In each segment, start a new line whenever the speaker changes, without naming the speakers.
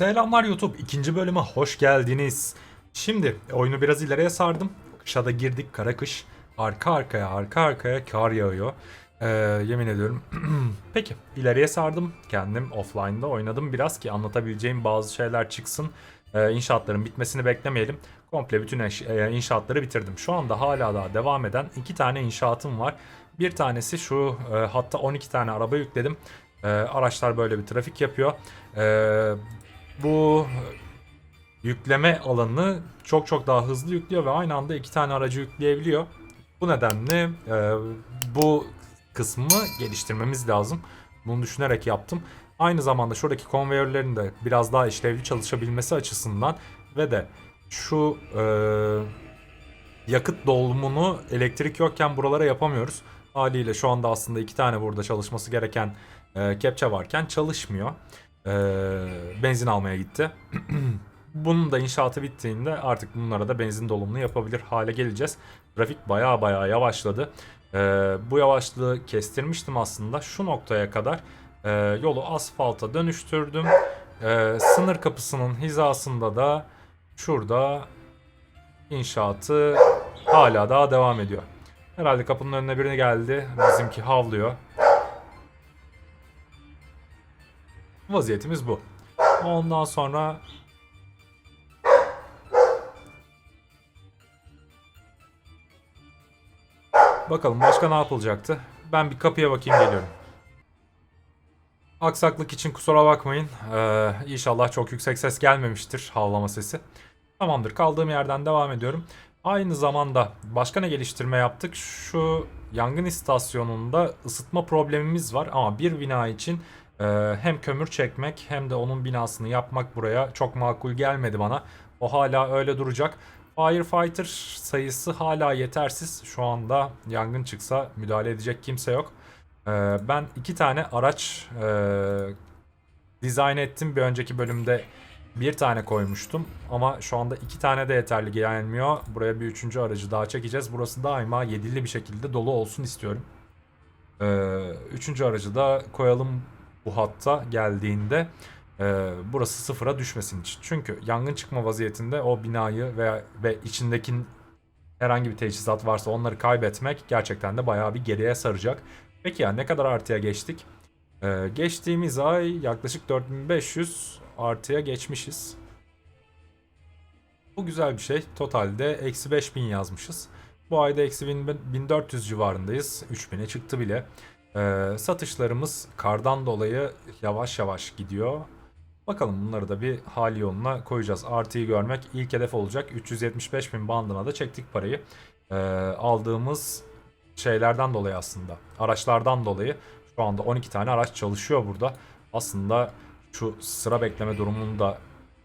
Selamlar YouTube. ikinci bölüme hoş geldiniz. Şimdi oyunu biraz ileriye sardım. Kışa da girdik. Kara kış. Arka arkaya arka arkaya kar yağıyor. Ee, yemin ediyorum. Peki ileriye sardım. Kendim offline'da oynadım biraz ki anlatabileceğim bazı şeyler çıksın. Ee, inşaatların bitmesini beklemeyelim. Komple bütün e, inşaatları bitirdim. Şu anda hala daha devam eden iki tane inşaatım var. Bir tanesi şu e, hatta 12 tane araba yükledim. E, araçlar böyle bir trafik yapıyor. E, bu yükleme alanını çok çok daha hızlı yüklüyor ve aynı anda iki tane aracı yükleyebiliyor. Bu nedenle e, bu kısmı geliştirmemiz lazım. Bunu düşünerek yaptım. Aynı zamanda şuradaki konveyörlerin de biraz daha işlevli çalışabilmesi açısından ve de şu e, yakıt dolumunu elektrik yokken buralara yapamıyoruz. Haliyle şu anda aslında iki tane burada çalışması gereken e, kepçe varken çalışmıyor. E, benzin almaya gitti. Bunun da inşaatı bittiğinde artık bunlara da benzin dolumunu yapabilir hale geleceğiz. Trafik baya baya yavaşladı. E, bu yavaşlığı kestirmiştim aslında şu noktaya kadar. e, yolu asfalta dönüştürdüm. E, sınır kapısının hizasında da şurada inşaatı hala daha devam ediyor. Herhalde kapının önüne birini geldi. Bizimki havlıyor. Vaziyetimiz bu. Ondan sonra Bakalım başka ne yapılacaktı? Ben bir kapıya bakayım geliyorum. Aksaklık için kusura bakmayın. Ee, inşallah çok yüksek ses gelmemiştir havlama sesi. Tamamdır kaldığım yerden devam ediyorum. Aynı zamanda başka ne geliştirme yaptık? Şu yangın istasyonunda ısıtma problemimiz var ama bir bina için hem kömür çekmek hem de onun binasını yapmak buraya çok makul gelmedi bana. O hala öyle duracak. Firefighter sayısı hala yetersiz. Şu anda yangın çıksa müdahale edecek kimse yok. E, ben iki tane araç e, dizayn ettim. Bir önceki bölümde bir tane koymuştum ama şu anda iki tane de yeterli gelmiyor. Buraya bir üçüncü aracı daha çekeceğiz. Burası daima yedili bir şekilde dolu olsun istiyorum. Ee, üçüncü aracı da koyalım bu hatta geldiğinde e, burası sıfıra düşmesin için. Çünkü yangın çıkma vaziyetinde o binayı veya ve içindeki herhangi bir teçhizat varsa onları kaybetmek gerçekten de bayağı bir geriye saracak. Peki ya ne kadar artıya geçtik? Ee, geçtiğimiz ay yaklaşık 4500 artıya geçmişiz. Bu güzel bir şey. Totalde eksi 5000 yazmışız. Bu ayda eksi 1000 1400 civarındayız. 3000'e çıktı bile. Ee, satışlarımız kardan dolayı yavaş yavaş gidiyor. Bakalım bunları da bir hali yoluna koyacağız. Artıyı görmek ilk hedef olacak. 375 bin bandına da çektik parayı. Ee, aldığımız şeylerden dolayı aslında. Araçlardan dolayı şu anda 12 tane araç çalışıyor burada. Aslında şu sıra bekleme durumunu da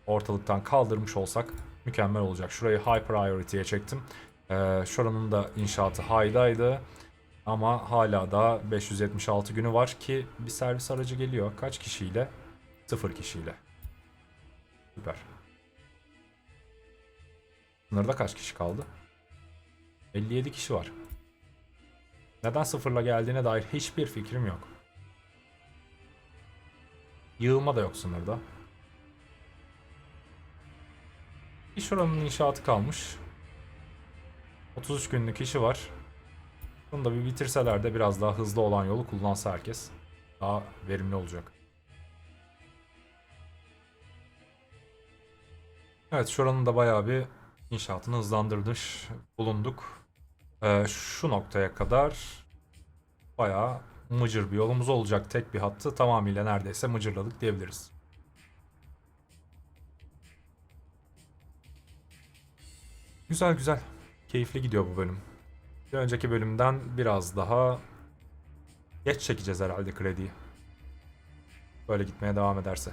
ortalıktan kaldırmış olsak mükemmel olacak. Şurayı high priority'ye çektim. Ee, şuranın da inşaatı high'daydı. Ama hala da 576 günü var ki bir servis aracı geliyor. Kaç kişiyle? Sıfır kişiyle. Süper. Sınırda kaç kişi kaldı? 57 kişi var. Neden sıfırla geldiğine dair hiçbir fikrim yok. Yığılma da yok sınırda. Bir şuranın inşaatı kalmış. 33 günlük işi var. Bunu da bir bitirseler de biraz daha hızlı olan yolu kullansa herkes daha verimli olacak. Evet şuranın da bayağı bir inşaatını hızlandırmış bulunduk. Ee, şu noktaya kadar bayağı mıcır bir yolumuz olacak. Tek bir hattı tamamıyla neredeyse mıcırladık diyebiliriz. Güzel güzel. Keyifli gidiyor bu bölüm. Bir önceki bölümden biraz daha geç çekeceğiz herhalde krediyi. Böyle gitmeye devam ederse.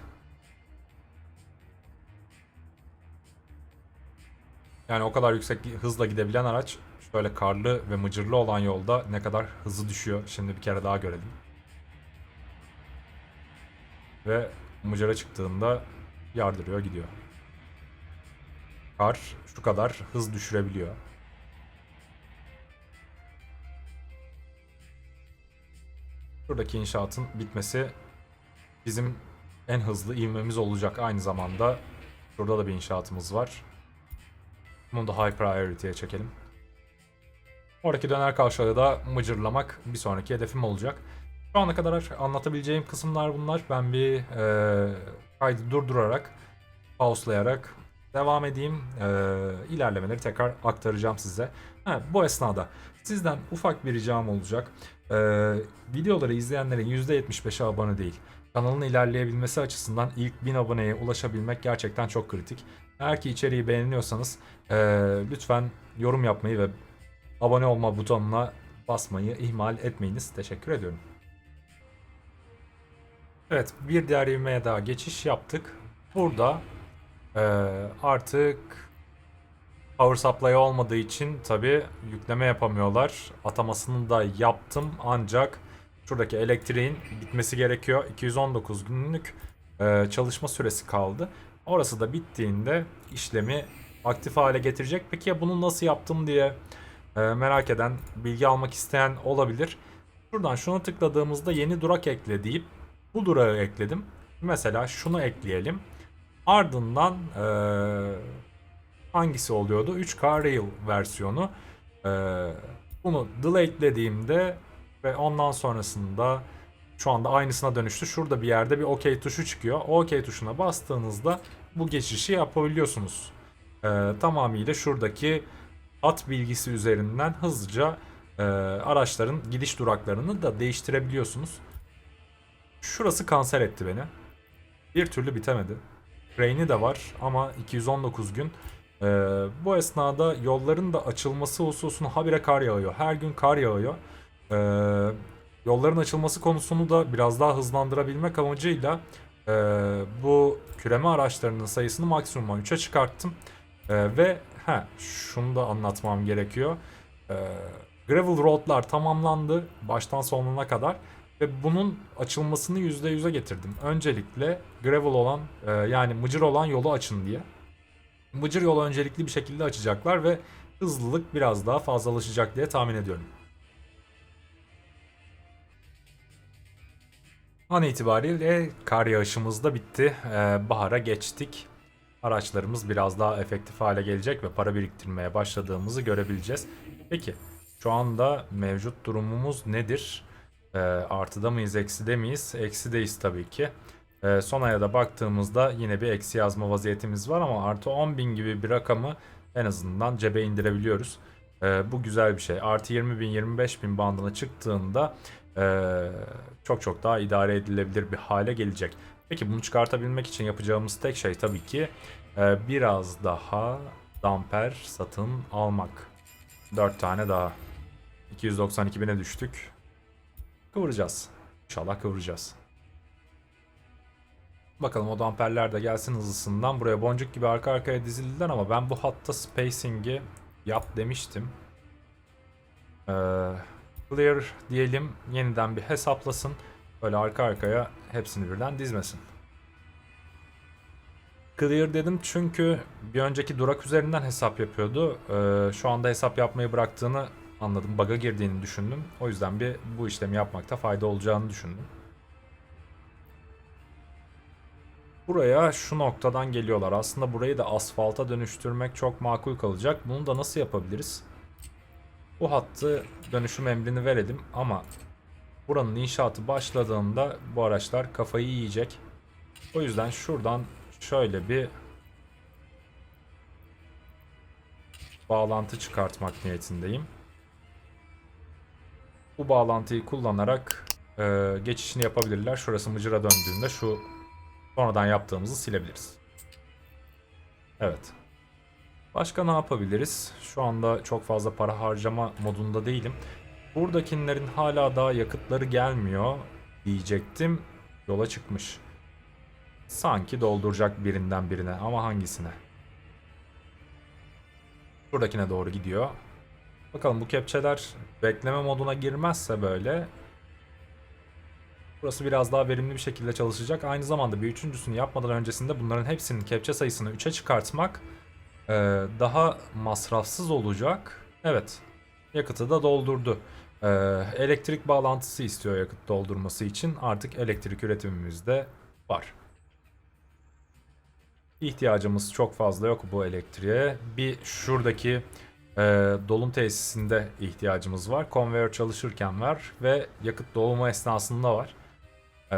Yani o kadar yüksek hızla gidebilen araç şöyle karlı ve mıcırlı olan yolda ne kadar hızlı düşüyor şimdi bir kere daha görelim. Ve mıcıra çıktığında yardırıyor gidiyor. Kar şu kadar hız düşürebiliyor. Şuradaki inşaatın bitmesi bizim en hızlı ivmemiz olacak. Aynı zamanda şurada da bir inşaatımız var. Bunu da high priority'ye çekelim. Oradaki döner kavşağı da mıcırlamak bir sonraki hedefim olacak. Şu ana kadar anlatabileceğim kısımlar bunlar. Ben bir e, kaydı durdurarak, pauselayarak devam edeyim. E, ilerlemeleri tekrar aktaracağım size. Ha, bu esnada sizden ufak bir ricam olacak. E, videoları izleyenlerin %75'i abone değil. Kanalın ilerleyebilmesi açısından ilk 1000 aboneye ulaşabilmek gerçekten çok kritik. Eğer ki içeriği beğeniyorsanız e, lütfen yorum yapmayı ve abone olma butonuna basmayı ihmal etmeyiniz. Teşekkür ediyorum. Evet bir diğer ivmeye daha geçiş yaptık. Burada eee, artık power supply olmadığı için tabi yükleme yapamıyorlar. Atamasını da yaptım ancak şuradaki elektriğin bitmesi gerekiyor. 219 günlük eee, çalışma süresi kaldı. Orası da bittiğinde işlemi aktif hale getirecek. Peki ya bunu nasıl yaptım diye eee, merak eden, bilgi almak isteyen olabilir. Şuradan şunu tıkladığımızda yeni durak ekle deyip bu durağı ekledim. Mesela şunu ekleyelim. Ardından eee, hangisi oluyordu? 3K Rail versiyonu. Eee, bunu delete'lediğimde ve ondan sonrasında şu anda aynısına dönüştü. Şurada bir yerde bir OK tuşu çıkıyor. OK tuşuna bastığınızda bu geçişi yapabiliyorsunuz. Eee, tamamıyla şuradaki at bilgisi üzerinden hızlıca eee, araçların gidiş duraklarını da değiştirebiliyorsunuz. Şurası kanser etti beni. Bir türlü bitemedi. Rain'i de var ama 219 gün. Ee, bu esnada yolların da açılması hususuna habire kar yağıyor. Her gün kar yağıyor. Ee, yolların açılması konusunu da biraz daha hızlandırabilmek amacıyla e, bu küreme araçlarının sayısını maksimuma 3'e çıkarttım. Ee, ve ha şunu da anlatmam gerekiyor. Ee, gravel roadlar tamamlandı baştan sonuna kadar ve bunun açılmasını %100'e getirdim. Öncelikle gravel olan e, yani mıcır olan yolu açın diye. Mıcır yolu öncelikli bir şekilde açacaklar ve hızlılık biraz daha fazlalaşacak diye tahmin ediyorum. An itibariyle kar yağışımız da bitti. Ee, bahara geçtik. Araçlarımız biraz daha efektif hale gelecek ve para biriktirmeye başladığımızı görebileceğiz. Peki şu anda mevcut durumumuz nedir? Ee, artıda mıyız, ekside miyiz? Eksideyiz tabii ki. Ee, son aya da baktığımızda yine bir eksi yazma vaziyetimiz var ama artı 10.000 gibi bir rakamı en azından cebe indirebiliyoruz. Ee, bu güzel bir şey. Artı 20.000, 25.000 bandına çıktığında ee, çok çok daha idare edilebilir bir hale gelecek. Peki bunu çıkartabilmek için yapacağımız tek şey tabii ki e, biraz daha damper satın almak. 4 tane daha. 292 bine düştük. Kıvıracağız. İnşallah kıvıracağız. Bakalım o damperler de gelsin hızlısından. Buraya boncuk gibi arka arkaya dizildiler ama ben bu hatta spacing'i yap demiştim. Ee, clear diyelim yeniden bir hesaplasın. Böyle arka arkaya hepsini birden dizmesin. Clear dedim çünkü bir önceki durak üzerinden hesap yapıyordu. Ee, şu anda hesap yapmayı bıraktığını anladım. Bug'a girdiğini düşündüm. O yüzden bir bu işlemi yapmakta fayda olacağını düşündüm. Buraya şu noktadan geliyorlar. Aslında burayı da asfalta dönüştürmek çok makul kalacak. Bunu da nasıl yapabiliriz? Bu hattı dönüşüm emrini verelim ama buranın inşaatı başladığında bu araçlar kafayı yiyecek. O yüzden şuradan şöyle bir bağlantı çıkartmak niyetindeyim. Bu bağlantıyı kullanarak e, geçişini yapabilirler. Şurası mıcıra döndüğünde şu sonradan yaptığımızı silebiliriz. Evet. Başka ne yapabiliriz? Şu anda çok fazla para harcama modunda değilim. Buradakilerin hala daha yakıtları gelmiyor diyecektim. Yola çıkmış. Sanki dolduracak birinden birine ama hangisine? Buradakine doğru gidiyor. Bakalım bu kepçeler bekleme moduna girmezse böyle Burası biraz daha verimli bir şekilde çalışacak. Aynı zamanda bir üçüncüsünü yapmadan öncesinde bunların hepsinin kepçe sayısını 3'e çıkartmak e, daha masrafsız olacak. Evet. Yakıtı da doldurdu. E, elektrik bağlantısı istiyor yakıt doldurması için. Artık elektrik üretimimiz de var. ihtiyacımız çok fazla yok bu elektriğe. Bir şuradaki e, dolum tesisinde ihtiyacımız var. Konveyör çalışırken var ve yakıt dolumu esnasında var. E,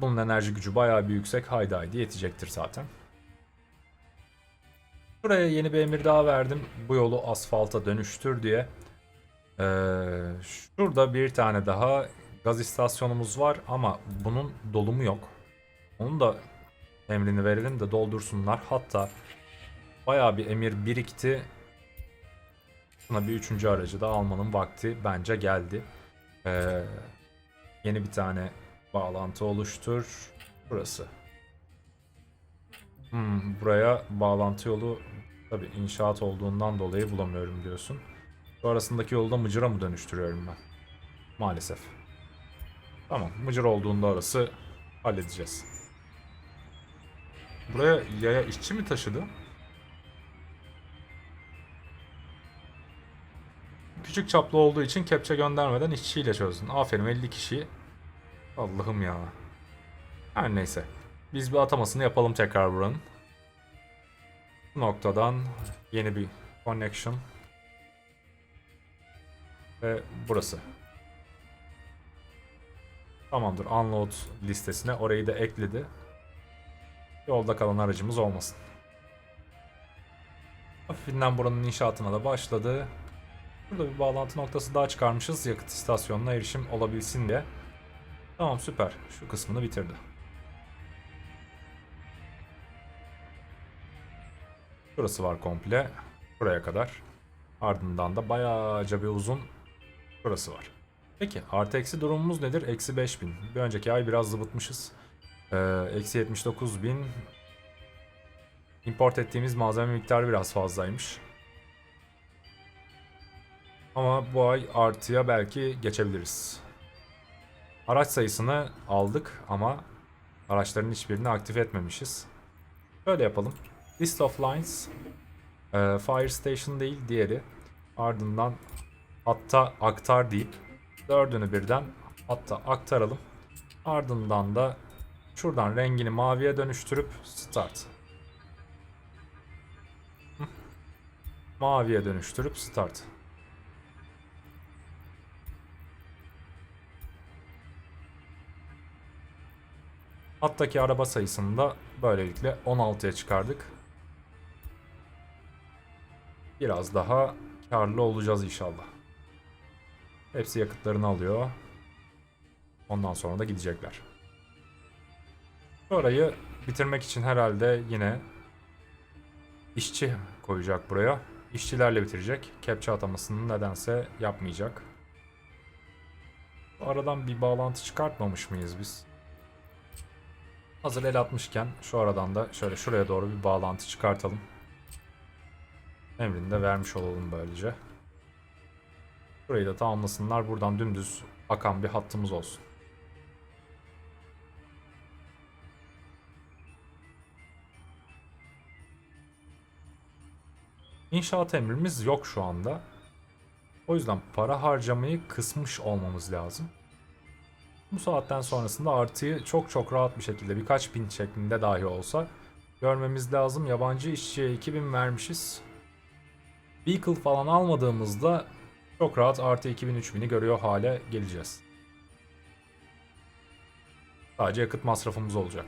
bunun enerji gücü bayağı bir yüksek. Haydi haydi yetecektir zaten. Buraya yeni bir emir daha verdim. Bu yolu asfalta dönüştür diye. Ee, şurada bir tane daha gaz istasyonumuz var ama bunun dolumu yok. Onun da emrini verelim de doldursunlar. Hatta bayağı bir emir birikti. Buna bir üçüncü aracı da almanın vakti bence geldi. Ee, yeni bir tane bağlantı oluştur. Burası. Hmm, buraya bağlantı yolu tabi inşaat olduğundan dolayı bulamıyorum diyorsun. Sonrasındaki yolu da mıcıra mı dönüştürüyorum ben? Maalesef. Tamam mıcır olduğunda orası halledeceğiz. Buraya yaya işçi mi taşıdı? Küçük çaplı olduğu için kepçe göndermeden işçiyle çözdün. Aferin 50 kişi. Allah'ım ya. Her neyse. Biz bir atamasını yapalım tekrar buranın. Bu noktadan yeni bir connection. Ve burası. Tamamdır. Unload listesine orayı da ekledi. Yolda kalan aracımız olmasın. Hafifinden buranın inşaatına da başladı. Burada bir bağlantı noktası daha çıkarmışız. Yakıt istasyonuna erişim olabilsin diye. Tamam süper. Şu kısmını bitirdi. Burası var komple. Buraya kadar. Ardından da bayağıca bir uzun burası var. Peki artı eksi durumumuz nedir? Eksi 5000. Bir önceki ay biraz zıbıtmışız. Ee, eksi 79.000. Import ettiğimiz malzeme miktarı biraz fazlaymış. Ama bu ay artıya belki geçebiliriz. Araç sayısını aldık ama araçların hiçbirini aktif etmemişiz. Şöyle yapalım. List of lines e, Fire Station değil diğeri. Ardından hatta aktar deyip dördünü birden hatta aktaralım. Ardından da şuradan rengini maviye dönüştürüp start. Maviye dönüştürüp start. Hattaki araba sayısını da böylelikle 16'ya çıkardık. Biraz daha karlı olacağız inşallah. Hepsi yakıtlarını alıyor. Ondan sonra da gidecekler. Orayı bitirmek için herhalde yine işçi koyacak buraya. İşçilerle bitirecek. Kepçe atamasını nedense yapmayacak. Aradan bir bağlantı çıkartmamış mıyız biz? Hazır el atmışken şu aradan da şöyle şuraya doğru bir bağlantı çıkartalım. Emrini de vermiş olalım böylece. Burayı da tamamlasınlar. Buradan dümdüz akan bir hattımız olsun. İnşaat emrimiz yok şu anda. O yüzden para harcamayı kısmış olmamız lazım. Bu saatten sonrasında artıyı çok çok rahat bir şekilde birkaç bin şeklinde dahi olsa görmemiz lazım. Yabancı işçiye 2000 vermişiz. Vehicle falan almadığımızda çok rahat artı 2000-3000'i görüyor hale geleceğiz. Sadece yakıt masrafımız olacak.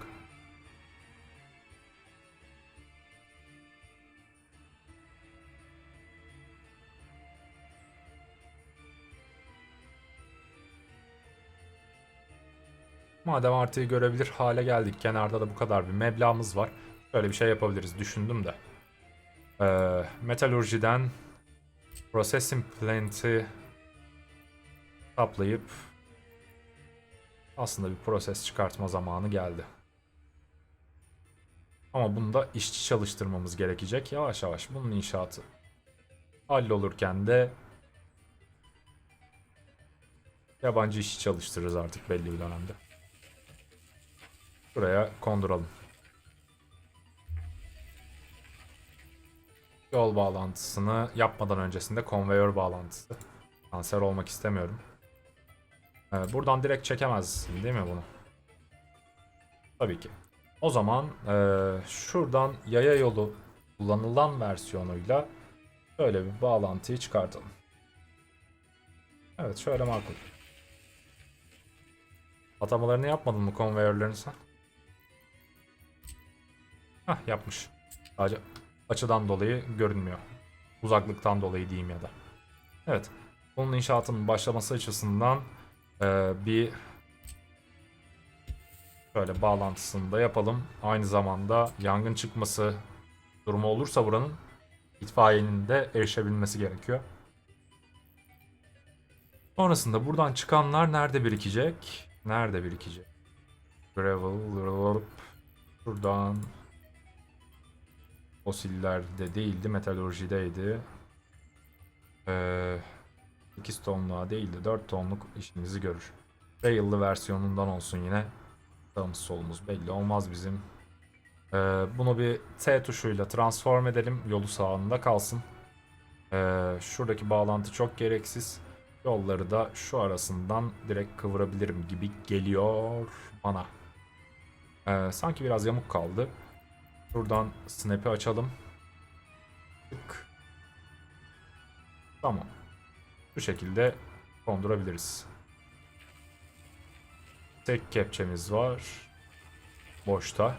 Madem artıyı görebilir hale geldik. Kenarda da bu kadar bir meblağımız var. Şöyle bir şey yapabiliriz düşündüm de. Ee, metalurjiden processing plant'i saplayıp aslında bir proses çıkartma zamanı geldi. Ama bunda işçi çalıştırmamız gerekecek. Yavaş yavaş bunun inşaatı hallolurken de yabancı işçi çalıştırırız artık belli bir dönemde. Buraya konduralım. Yol bağlantısını yapmadan öncesinde konveyör bağlantısı. Kanser olmak istemiyorum. Ee, buradan direkt çekemezsin değil mi bunu? Tabii ki. O zaman eee, şuradan yaya yolu kullanılan versiyonuyla şöyle bir bağlantıyı çıkartalım. Evet şöyle makul. Atamalarını yapmadın mı konveyörlerini sen? Hah yapmış. Sadece açıdan dolayı görünmüyor. Uzaklıktan dolayı diyeyim ya da. Evet. Bunun inşaatının başlaması açısından eee, bir şöyle bağlantısını da yapalım. Aynı zamanda yangın çıkması durumu olursa buranın itfaiyenin de erişebilmesi gerekiyor. Sonrasında buradan çıkanlar nerede birikecek? Nerede birikecek? Gravel, şuradan fosillerde değildi, metalurjideydi. Ee, 8 tonluğa değil de 4 tonluk işimizi görür. Rail'lı versiyonundan olsun yine. Sağımız solumuz belli olmaz bizim. Ee, bunu bir T tuşuyla transform edelim. Yolu sağında kalsın. Ee, şuradaki bağlantı çok gereksiz. Yolları da şu arasından direkt kıvırabilirim gibi geliyor bana. Ee, sanki biraz yamuk kaldı. Şuradan snap'i açalım. Tık. Tamam. Bu şekilde kondurabiliriz. Tek kepçemiz var. Boşta.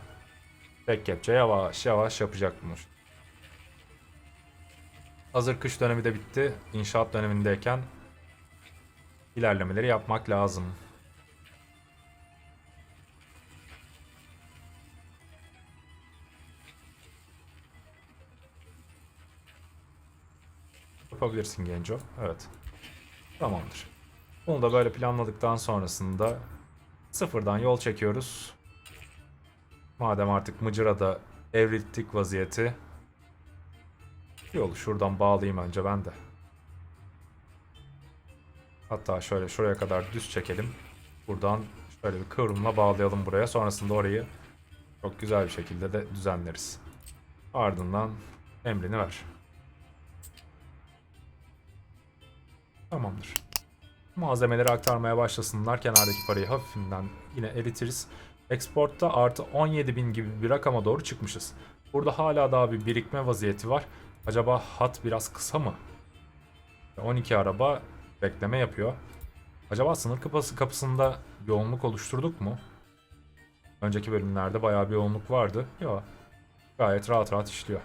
Tek kepçe yavaş yavaş yapacak bunu. Hazır kış dönemi de bitti. İnşaat dönemindeyken ilerlemeleri yapmak lazım. Yapabilirsin Genco. Evet. Tamamdır. Bunu da böyle planladıktan sonrasında sıfırdan yol çekiyoruz. Madem artık Mıcıra'da evrildik vaziyeti. Yolu şuradan bağlayayım önce ben de. Hatta şöyle şuraya kadar düz çekelim. Buradan şöyle bir kıvrımla bağlayalım buraya. Sonrasında orayı çok güzel bir şekilde de düzenleriz. Ardından emrini ver. Tamamdır. Malzemeleri aktarmaya başlasınlar. Kenardaki parayı hafifinden yine eritiriz. Export'ta artı 17.000 gibi bir rakama doğru çıkmışız. Burada hala daha bir birikme vaziyeti var. Acaba hat biraz kısa mı? 12 araba bekleme yapıyor. Acaba sınır kapısı kapısında yoğunluk oluşturduk mu? Önceki bölümlerde bayağı bir yoğunluk vardı. Yok. Gayet rahat rahat işliyor.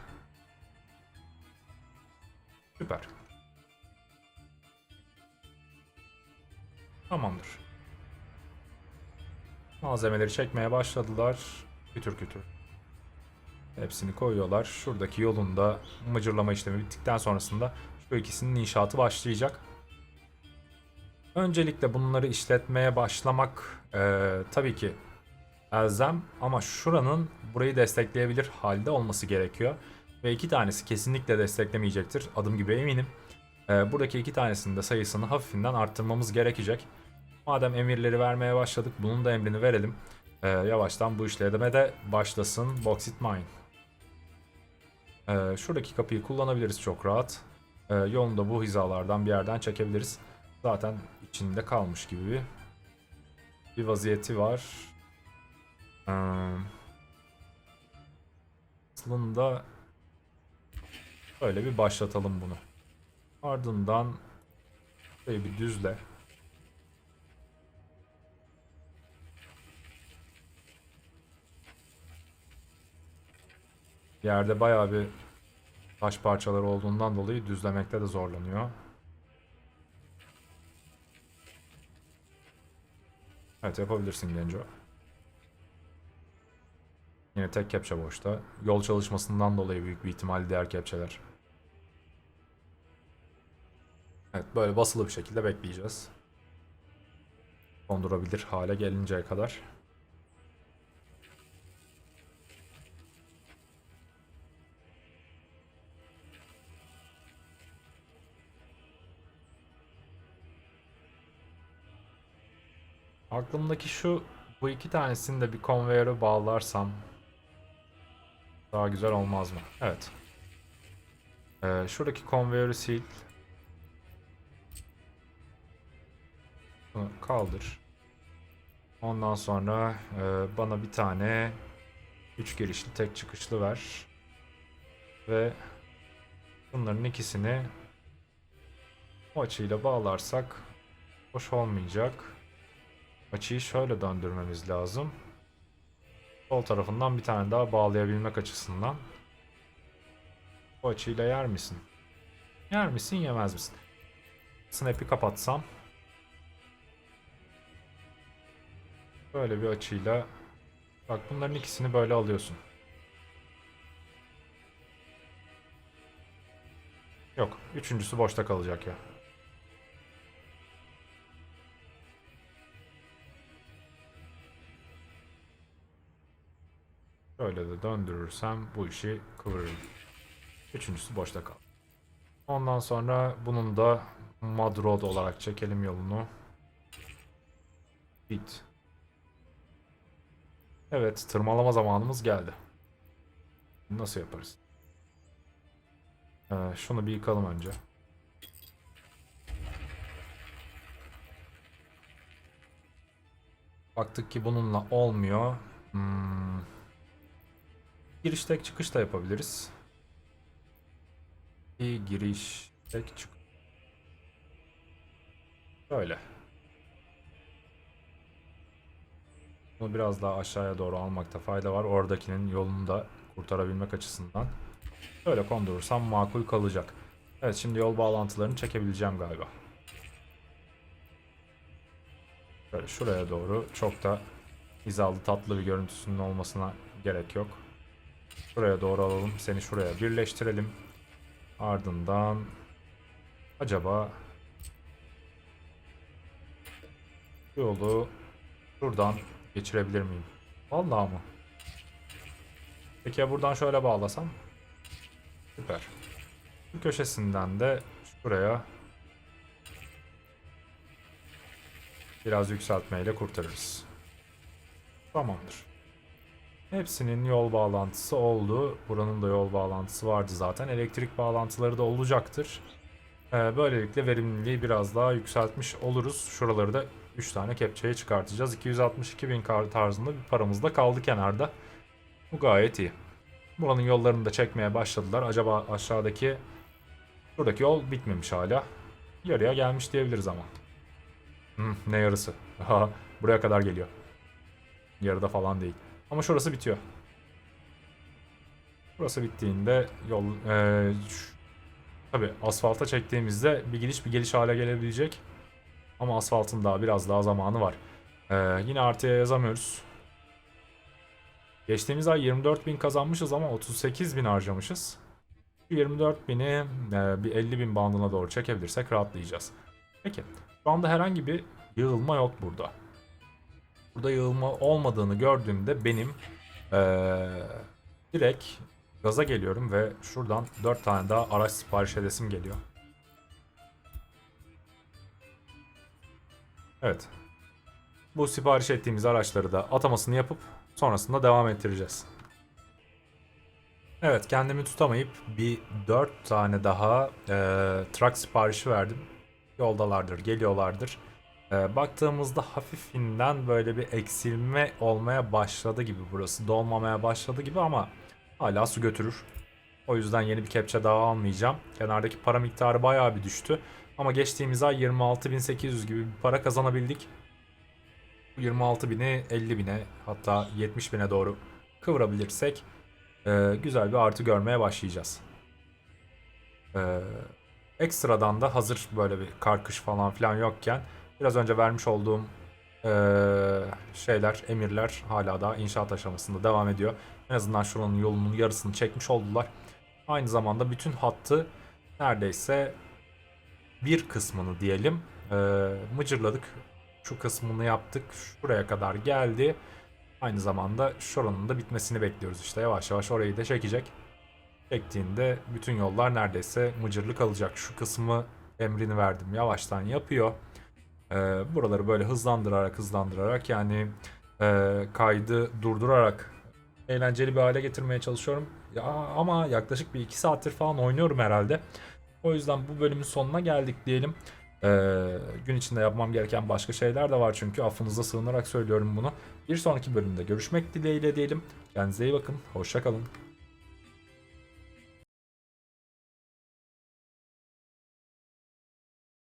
Süper. Tamamdır. Malzemeleri çekmeye başladılar. Kütür kütür. Hepsini koyuyorlar. Şuradaki yolunda mıcırlama işlemi bittikten sonrasında şu ikisinin inşaatı başlayacak. Öncelikle bunları işletmeye başlamak eee, tabii ki elzem ama şuranın burayı destekleyebilir halde olması gerekiyor. Ve iki tanesi kesinlikle desteklemeyecektir. Adım gibi eminim. Eee, buradaki iki tanesinin de sayısını hafifinden arttırmamız gerekecek. Madem emirleri vermeye başladık bunun da emrini verelim. Eee, yavaştan bu işleme de başlasın. Bauxite Mine. Eee, şuradaki kapıyı kullanabiliriz çok rahat. Eee yolunu da bu hizalardan bir yerden çekebiliriz. Zaten içinde kalmış gibi bir, bir vaziyeti var. Eee, aslında böyle bir başlatalım bunu. Ardından şöyle bir düzle. Yerde bayağı bir taş parçaları olduğundan dolayı düzlemekte de zorlanıyor. Evet yapabilirsin Genco. Yine tek kepçe boşta. Yol çalışmasından dolayı büyük bir ihtimal diğer kepçeler. Evet böyle basılı bir şekilde bekleyeceğiz. Kondurabilir hale gelinceye kadar. Aklımdaki şu bu iki tanesini de bir konveyöre bağlarsam daha güzel olmaz mı? Evet. Ee, şuradaki konveyörü sil. Kaldır. Ondan sonra e, bana bir tane 3 girişli tek çıkışlı ver. Ve bunların ikisini o açıyla bağlarsak hoş olmayacak. Açıyı şöyle döndürmemiz lazım. Sol tarafından bir tane daha bağlayabilmek açısından. O açıyla yer misin? Yer misin yemez misin? Snap'i kapatsam. Böyle bir açıyla. Bak bunların ikisini böyle alıyorsun. Yok. Üçüncüsü boşta kalacak ya. Şöyle de döndürürsem bu işi kıvırırım. Üçüncüsü boşta kal. Ondan sonra bunun da Madrod olarak çekelim yolunu. Bit. Evet, tırmalama zamanımız geldi. Nasıl yaparız? Ee, şunu bir yıkalım önce. Baktık ki bununla olmuyor. Hmm. Giriş tek çıkış da yapabiliriz. Bir giriş tek çıkış. Böyle. Bunu biraz daha aşağıya doğru almakta fayda var. Oradakinin yolunu da kurtarabilmek açısından. Böyle kondurursam makul kalacak. Evet şimdi yol bağlantılarını çekebileceğim galiba. Böyle şuraya doğru çok da hizalı tatlı bir görüntüsünün olmasına gerek yok. Şuraya doğru alalım. Seni şuraya birleştirelim. Ardından acaba yolu şuradan geçirebilir miyim? Vallahi mı? Peki ya buradan şöyle bağlasam? Süper. Bu köşesinden de şuraya biraz yükseltmeyle kurtarırız. Tamamdır. Hepsinin yol bağlantısı oldu. Buranın da yol bağlantısı vardı zaten. Elektrik bağlantıları da olacaktır. Ee, böylelikle verimliliği biraz daha yükseltmiş oluruz. Şuraları da 3 tane kepçeye çıkartacağız. 262 bin kar tarzında bir paramız da kaldı kenarda. Bu gayet iyi. Buranın yollarını da çekmeye başladılar. Acaba aşağıdaki buradaki yol bitmemiş hala. Yarıya gelmiş diyebiliriz ama. Hmm, ne yarısı? Buraya kadar geliyor. Yarıda falan değil. Ama şurası bitiyor. Burası bittiğinde yol ee, tabi asfalta çektiğimizde bir gidiş bir geliş hale gelebilecek. Ama asfaltın daha biraz daha zamanı var. Ee, yine artıya yazamıyoruz. Geçtiğimiz ay 24.000 kazanmışız ama 38.000 harcamışız. 24.000'i e, bir 50.000 bandına doğru çekebilirsek rahatlayacağız. Peki. Şu anda herhangi bir yığılma yok burada. Burada yığılma olmadığını gördüğümde benim ee, direkt gaza geliyorum ve şuradan 4 tane daha araç sipariş edesim geliyor. Evet. Bu sipariş ettiğimiz araçları da atamasını yapıp sonrasında devam ettireceğiz. Evet kendimi tutamayıp bir 4 tane daha e, truck siparişi verdim. Yoldalardır, geliyorlardır. E, baktığımızda hafifinden böyle bir eksilme olmaya başladı gibi burası. Dolmamaya başladı gibi ama hala su götürür. O yüzden yeni bir kepçe daha almayacağım. Kenardaki para miktarı bayağı bir düştü. Ama geçtiğimiz ay 26.800 gibi bir para kazanabildik. Bu 26.000'i 50.000'e hatta 70.000'e doğru kıvırabilirsek e, güzel bir artı görmeye başlayacağız. E, ekstradan da hazır böyle bir karkış falan filan yokken biraz önce vermiş olduğum e, şeyler, emirler hala da inşaat aşamasında devam ediyor. En azından şuranın yolunun yarısını çekmiş oldular. Aynı zamanda bütün hattı neredeyse bir kısmını diyelim e, mıcırladık. Şu kısmını yaptık. Şuraya kadar geldi. Aynı zamanda şuranın da bitmesini bekliyoruz işte. Yavaş yavaş orayı da çekecek. Çektiğinde bütün yollar neredeyse mıcırlı kalacak. Şu kısmı emrini verdim. Yavaştan yapıyor. E, buraları böyle hızlandırarak hızlandırarak yani e, kaydı durdurarak eğlenceli bir hale getirmeye çalışıyorum. Ya, ama yaklaşık bir iki saattir falan oynuyorum herhalde. O yüzden bu bölümün sonuna geldik diyelim. Ee, gün içinde yapmam gereken başka şeyler de var çünkü affınıza sığınarak söylüyorum bunu. Bir sonraki bölümde görüşmek dileğiyle diyelim. Kendinize iyi bakın. Hoşçakalın.